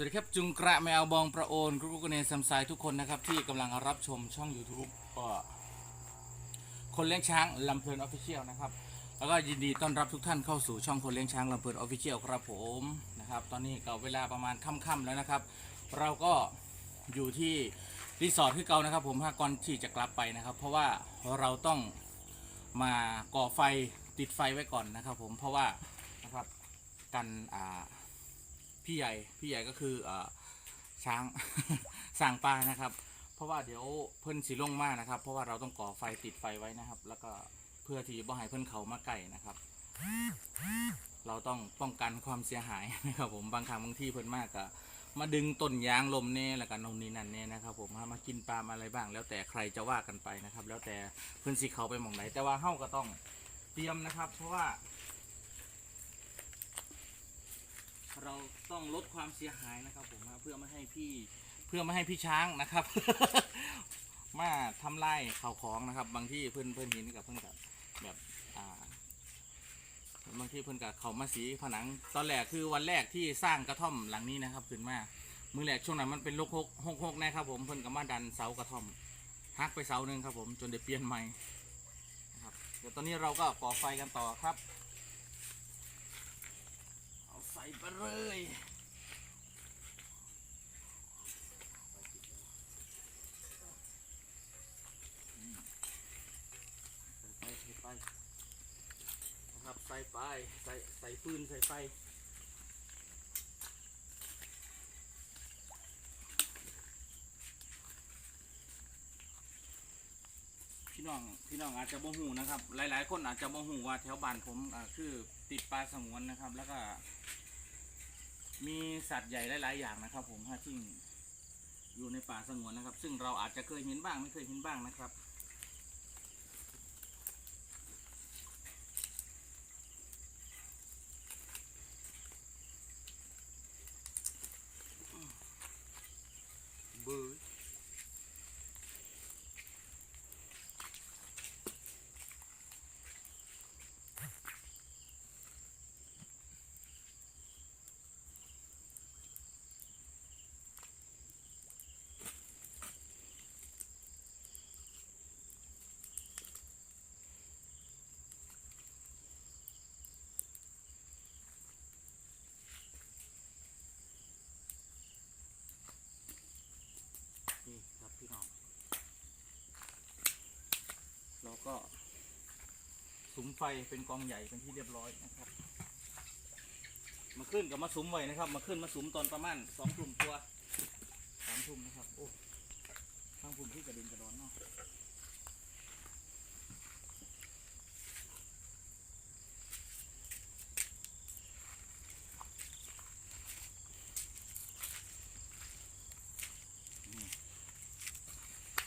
สวัสดีครับจุงกระแมวบองประโอนกรุ๊กเนซัมไซทุกคนนะครับ ที่กำลังรับชมช่อง YouTube ก็คนเลี้ยงช้างลำเพลินออฟฟิเชียลนะครับ แล้วก็ยินดีต้อนรับทุกท่านเข้าสู่ช่องคนเลี้ยงช้างลำเพลินออฟฟิเชียลครับผมนะครับ ตอนนี้ก็เวลาประมาณค่ำๆแล้วนะครับ เราก็อยู่ที่รีสอร์ทที่เก่านะครับ ผมฮะก่อนที่จะกลับไปนะครับ เพราะว่าเราต้องมาก่อไฟติดไฟไว้ก่อนนะครับ ผมเพราะว่านะครับกันอ่า พี่ใหญ่พี่ใหญ่ก็คืออช้างสั่งปลานะครับ เพราะว่าเดี๋ยวเพิ่นสีลงมากนะครับ เพราะว่าเราต้องก่อไฟติดไฟไว้นะครับ แล้วก็เพื่อที่จะบ่ให้เพิ่นเขามาใกล้นะครับ เราต้องป้องกันความเสียหายนะครับ ผมบางครั้งบางที่เพิ่นมากก็มาดึงต้นยางลมเน่แล้วก็นนนี่นั่นเน่นะครับ ผมมากินปลามาอะไรบ้าง แล้วแต่ใครจะว่ากันไปนะครับ แล้วแต่เพิ่นสิเขาไปหมองไหนแต่ว่าเฮาก็ต้องเตรียมนะครับ เพราะว่า เราต้องลดความเสียหายนะครับผมนะเพื่อไม่ให้พี่เพื่อไม่ให้พี่ช้างนะครับ มาทำลายข่าวของนะครับ บางที่เพื่อนเพื่อนเห็นกับเพื่อนกับแบบอ่าบางที่เพื่อนกับเขามาสีผนังตอนแรกคือวันแรกที่สร้างกระท่อมหลังนี้นะครับขึ้นมามือแรกช่วงนั้นมันเป็นลกหกหกหกนะครับ ผมเพื่อนกับมาดันเสากระท่อมหักไปเสาหนึ่งครับ ผมจนได้เปลี่ยนใหม่นะครับเดี๋ยวตอนนี้เราก็ก่อไฟกันต่อครับ ส่ไปเลยใส่ไปใส่ไปนะครับใส่ไปใส่ใส่ฟืนใส่ไปพี่น้องพี่น้องอาจจะบ่หูนะครับ หลาย ๆ คนอาจจะบ่หูว่าแถวบ้านผมคือติดปลาสงวนนะครับ แล้วก็ มีสัตว์ใหญ่หลาย ๆ อย่างนะครับ ผมฮะซึ่งอยู่ในป่าสงวนนะครับ ซึ่งเราอาจจะเคยเห็นบ้างไม่เคยเห็นบ้างนะครับ เบยนี่ครับพี่น้อง เราก็สุม ไฟเป็นกองใหญ่เป็นที่เรียบร้อยนะครับ มาขึ้นกับมาสุมไว้นะครับ มาขึ้นมาสุมตอนประมาณสองทุ่มตัวสามทุ่มนะครับ โอ้ทางภูมิที่กระเด็นกระดอนเนาะ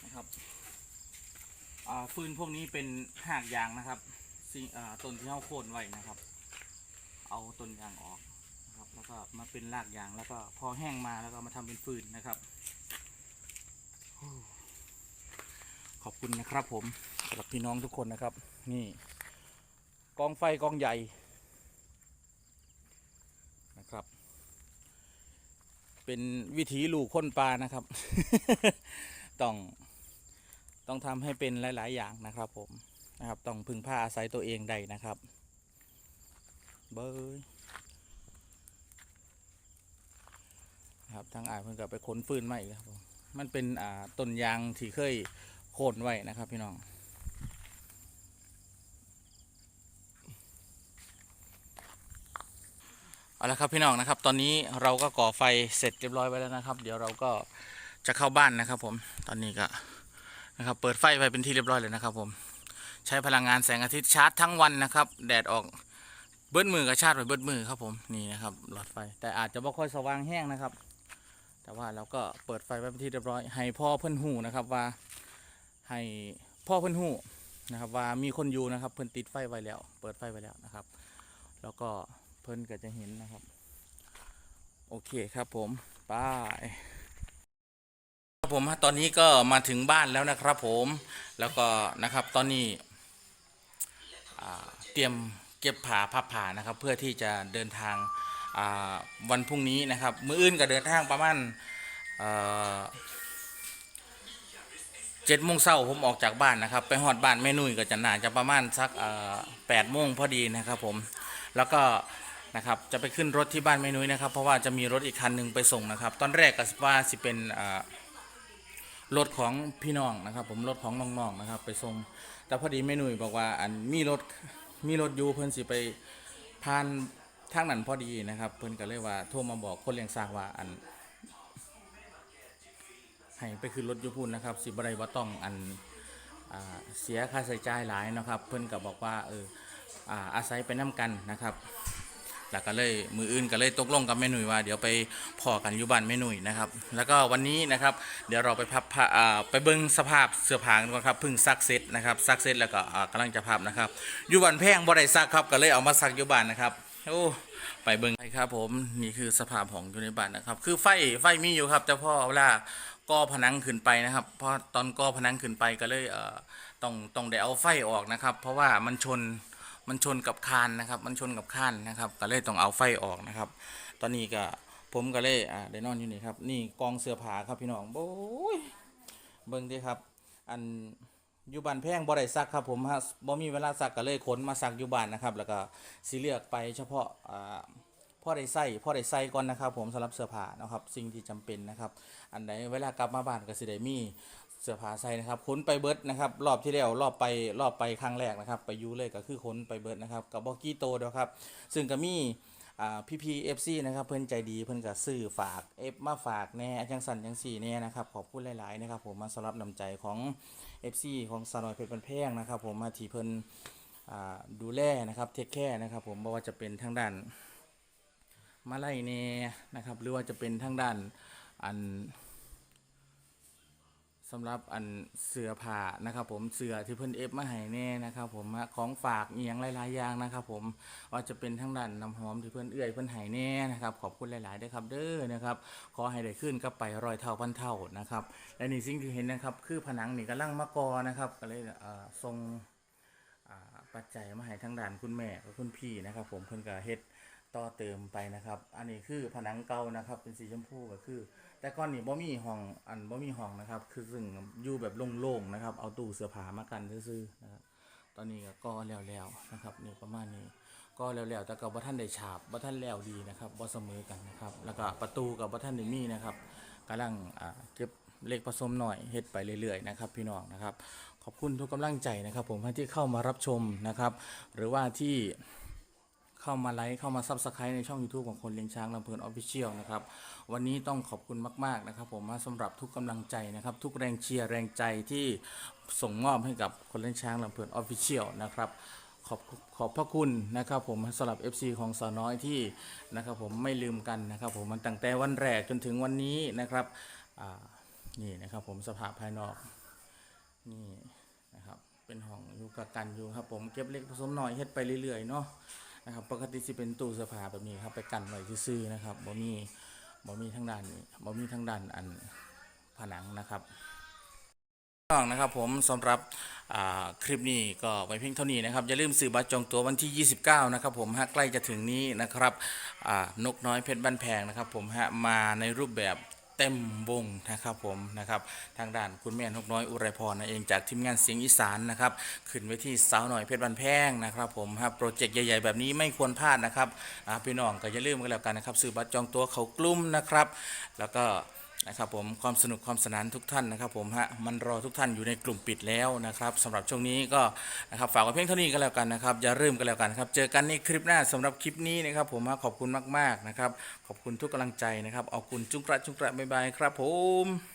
นะครับอ่าฟืนพวกนี้เป็นหากยางนะครับ สิ่งอ่าต้นที่เขาโค่นไว้นะครับ เอาต้นยางออกนะครับ แล้วก็มาเป็นรากยางแล้วก็พอแห้งมาแล้วก็มาทำเป็นฟืนนะครับ ขอบคุณนะครับผมสำหรับพี่น้องทุกคนนะครับ นี่กองไฟกองใหญ่นะครับ เป็นวิถีลูกคนปลานะครับ ต้องต้องทำให้เป็นหลาย ๆ อย่างนะครับผม นะครับ ต้องพึ่งพาอาศัยตัวเองได้นะครับ เบยครับทางอ่ายเพิ่งกลับไปขนฟืนมาอีกครับผมมันเป็นอ่าต้นยางที่เคยโค่นไว้นะครับ พี่น้องเอาละครับพี่น้องนะครับ ตอนนี้เราก็ก่อไฟเสร็จเรียบร้อยไว้แล้วนะครับ เดี๋ยวเราก็จะเข้าบ้านนะครับ ผมตอนนี้ก็นะครับ เปิดไฟไปเป็นที่เรียบร้อยเลยนะครับ ผม ใช้พลังงานแสงอาทิตย์ชาร์จทั้งวันนะครับ แดดออกเบิดมือกับชาร์จไปเบิดมือครับผมนี่นะครับหลอดไฟแต่อาจจะไม่ค่อยสว่างแห้งนะครับ แต่ว่าเราก็เปิดไฟไว้เป็นที่เรียบร้อย ให้พ่อเพื่อนหูนะครับว่าให้พ่อเพื่อนหูนะครับว่ามีคนอยู่นะครับเพื่อนติดไฟไว้แล้ว เปิดไฟไว้แล้วนะครับ แล้วก็เพื่อนก็จะเห็นนะครับ โอเคครับผมไป้ายครับผมตอนนี้ก็มาถึงบ้านแล้วนะครับผมแล้วก็นะครับตอนนี้ เตรียมเก็บผ้าพับผ้านะครับ เพื่อที่จะเดินทางวันพรุ่งนี้นะครับ มืออื่นก็เดินทางประมาณเจ็ดโมงเช้าผมออกจากบ้านนะครับ ไปหอดบ้านแม่นุ่ยก็จะน่าจะประมาณสักแปดโมงพอดีนะครับผมแล้วก็นะครับจะไปขึ้นรถที่บ้านแม่นุ้ยนะครับ เพราะว่าจะมีรถอีกคันหนึ่งไปส่งนะครับ ตอนแรกก็ว่าสิเป็นรถของพี่น้องนะครับ ผมรถของน้องๆนะครับ ไปส่ง แต่พอดีแม่นุ่ยบอกว่าอันมีรถมีรถอยู่เพิ่นสิไปผ่านทางนั้นพอดีนะครับ เพิ่นก็เลยว่าโทรมาบอกคนเลี้ยงสากว่าอันให้ไปขึ้นรถอยูพุ่นนะครับสิบไรว่าต้องอันเสียค่าใช้จ่ายหลายนะครับ เพิ่นก็บอกว่าเอออาศัยไปน้กันนะครับ แล้วก็เลยมืออื่นก็เลยตกลงกับแม่หนุ่ยว่า เดี๋ยวไปพอกันอยู่บ้านแม่หนุ่ยนะครับ แล้วก็วันนี้นะครับเดี๋ยวเราไปพับผ้าไปเบิ้งสภาพเสื้อผ้ากันก่อนครับเพิ่งซักเสร็จนะครับซักเสร็จแล้วก็กำลังจะพับนะครับอยู่บ้านแพงบ่ได้ซักครับก็เลยเอามาซักอยู่บ้านนะครับโอ้ไปเบิ้งไปครับผมนี่คือสภาพของอยู่ในบ้านนะครับ คือไฟไฟมีอยู่ครับแต่พ่อเวลาก่อผนังขึ้นไปนะครับเพราะตอนก่อผนังขึ้นไปก็เลยเอ่อต้องต้องได้เอาไฟออกนะครับ เพราะว่ามันชน มันชนกับคานนะครับ มันชนกับคานนะครับ ก็เลยต้องเอาไฟออกนะครับ ตอนนี้ก็ผมก็เลยอ่าได้นอนอยู่นี่ครับ นี่กองเสื้อผ้าครับพี่น้องโอ้ยเบิ่งดิครับ อันอยู่บ้านแพงบ่ได้ซักครับผมฮะบ่มีเวลาซักก็เลยขนมาซักอยู่บ้านนะครับ แล้วก็สิเลือกไปเฉพาะอ่าพ่อได้ใส่พ่อได้ใส่ก่อนนะครับ ผมสำหรับเสื้อผ้านะครับ สิ่งที่จำเป็นนะครับ อันใดเวลากลับมาบ้านก็สิได้มี เสื้อผ้าใส่นะครับขนไปเบิร์ดนะครับ รอบที่แล้วรอบไปรอบไปครั้งแรกนะครับ ไปยูเลยก็คือขนไปเบิร์ดนะครับกับบอกกี้โตเดียวครับ ซึ่งก็มีอ่าพี่พีเอฟซีนะครับเพิ่อนใจดีเพิ่อนก็ซื้อฝากเอฟมาฝากแน่จังสันจังสี่แน่นะครับขอบคุณหลายๆนะครับผมมาสำหรับน้ำใจของ FC ของสาวน้อยเพชรบันแพงนะครับ ผมมาที่เพิ่นอ่าดูแลนะครับเทคแคร์นะครับ ผมบ่ว่าจะเป็นทางด้านมาไล่เน่นะครับหรือว่าจะเป็นทางด้านอัน สำหรับอันเสือผ้านะครับผมเสือที่เพิ่นเอฟมาให้แน่นะครับผมของฝากเอียงหลายๆอย่างนะครับผมว่าจะเป็นทางด้านน้ำหอมที่เพิ่นเอื้อยเพิ่นให้แน่นะครับขอบคุณหลายๆด้วยครับเด้อนะครับขอให้ได้ขึ้นกับไปรอยเท่าพันเท่านะครับและนี่สิ่งที่เห็นนะครับคือผนังนี่กำลังมากอนะครับก็เลยทรงปัจจัยมาให้ทั้งด่านคุณแม่กับคุณพี่นะครับ ผมเพิ่นก็เฮ็ดต่อเติมไปนะครับ อันนี้คือผนังเก่านะครับเป็นสีชมพูก็คือ แต่ก่อนนี่บ่มีห้องอันบ่มีห้องนะครับ คือซึ่งอยู่แบบโล่งๆนะครับ เอาตู้เสื้อผ้ามากันซื่อๆนะครับตอนนี้ก็ก่อแล้วๆนะครับนี่ประมาณนี้ก็แล้วๆแต่ก็บ่ท่านได้ฉาบบ่ท่านแล้วดีนะครับบ่เสมอกันนะครับ แล้วก็ประตูกับบ่ท่านได้มีนะครับกำลังอ่าเก็บเล็กผสมหน่อยเฮ็ดไปเรื่อยๆนะครับพี่น้องนะครับ ขอบคุณทุกกำลังใจนะครับ ผมที่เข้ามารับชมนะครับ หรือว่าที่ เข้ามาไลค์เข้ามาซับสไครต์ในช่อง YouTube ของคนเลี้ยงช้างลำเพลินออฟฟิเชียลนะครับ วันนี้ต้องขอบคุณมาก ๆ นะครับ ผมสำหรับทุกกำลังใจนะครับ ทุกแรงเชียร์แรงใจที่ส่งมอบให้กับคนเลี้ยงช้างลำเพลินออฟฟิเชียลนะครับขอบขอบพระคุณนะครับผมสำหรับ FC ของสาวน้อยที่นะครับผมไม่ลืมกันนะครับผมมันตั้งแต่วันแรกจนถึงวันนี้นะครับนี่นะครับผมสภาพภายนอกนี่นะครับเป็นห้องอยู่กับกันอยู่ครับผมเก็บเล็กผสมหน้อยเฮ็ดไปเรื่อยๆเนาะ นะครับปกติสิเป็นตู้เสื้อผ้าแบบนี้ครับไปกันไว้ซื่อๆนะครับบ่มีบ่มีทั้งด้านบ่มีทั้งด้านอันผนังนะครับน้องนะครับผมสำหรับคลิปนี้ก็ไว้เพียงเท่านี้นะครับ อย่าลืมซื้อบัตรจองตั๋ววันที่ 29 นะครับผมฮะใกล้จะถึงนี้นะครับนกน้อยเพชรบ้านแพงนะครับผมฮะมาในรูปแบบ เต็มวงนะครับผมนะครับทางด้านคุณแม่นกน้อยอุไรพรนะเองจากทีมงานเสียงอีสานนะครับขึ้นไว้ที่สาวหน่อยเพชรบันแพงนะครับผมครับโปรเจกต์ใหญ่ ๆ แบบนี้ไม่ควรพลาดนะครับพี่น้องก็อย่าลืมกันแล้วกันนะครับซื้อบัตรจองตัวเขากลุ่มนะครับ แล้วก็ นะครับผมความสนุกความสนานทุกท่านนะครับผมฮะมันรอทุกท่านอยู่ในกลุ่มปิดแล้วนะครับสำหรับช่วงนี้ก็นะครับฝากไว้เพียงเท่านี้ก็แล้วกันนะครับอย่าลืมกันแล้วกันครับเจอกันในคลิปหน้าสำหรับคลิปนี้นะครับผมฮะขอบคุณมากๆนะครับขอบคุณทุกกำลังใจนะครับเอาคุณจุงกระจุงกระบายบายครับผม